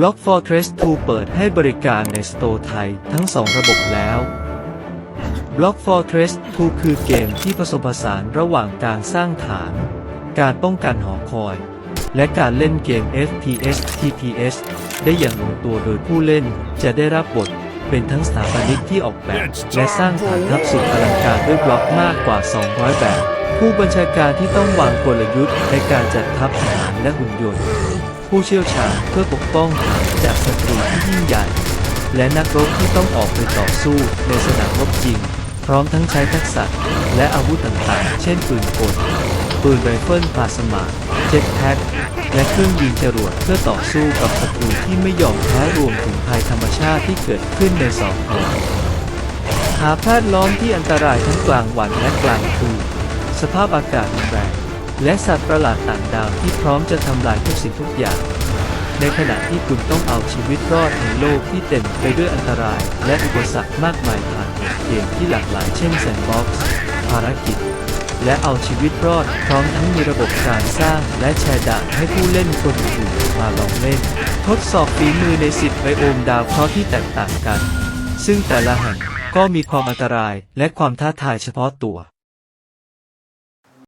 Block Fortress 2 เปิดให้บริการในสโตร์ไทยทั้ง 2 ระบบแล้ว Block Fortress 2 คือเกมที่ผสมผสานระหว่างการสร้างฐาน การป้องกันหอคอย และการเล่นเกม FPS TPS ได้อย่างลงตัวโดยผู้เล่นจะได้รับบทเป็นทั้งสถาปนิกที่ออกแบบ และสร้างฐานทัพสุดอลังการด้วยบล็อกมากกว่า 200 แบบ ผู้บัญชาการที่ต้องวางกลยุทธ์ในการจัดทัพทหารและหุ่นยนต์ ผู้เชี่ยวชาญเพื่อปกป้องฐานจากศัตรูที่ยิ่งใหญ่ และนักรบที่ต้องออกไปต่อสู้ในสนามรบจริง พร้อมทั้งใช้ทักษะและอาวุธต่างๆ เช่นปืนกลปืนไรเฟิลพาสมาเจ็ตแพ็กและเครื่องยิงจรวดเพื่อต่อสู้กับศัตรูที่ไม่ยอมแพ้รวมถึงภัยธรรมชาติที่เกิดขึ้นในสองทางหาแพทย์ล้อมที่อันตรายทั้งกลางวันและกลางคืนสภาพอากาศรุนแร และสัตว์ประหลาดต่างดาวที่พร้อมจะทำลายทุกสิ่งทุกอย่าง ในขณะที่คุณต้องเอาชีวิตรอดในโลกที่เต็มไปด้วยอันตราย และอุปสรรคมากมายผ่านเกมที่หลากหลายเช่นแซนด์บ็อกซ์ภารกิจ และเอาชีวิตรอดพร้อมทั้งมีระบบการสร้างและแชร์ดาให้ผู้เล่นคนอื่นมาลองเล่น ทดสอบฝีมือในสิบไบโอมดาวเคราะห์ที่แตกต่างกัน ซึ่งแต่ละแห่งก็มีความอันตรายและความท้าทายเฉพาะตัว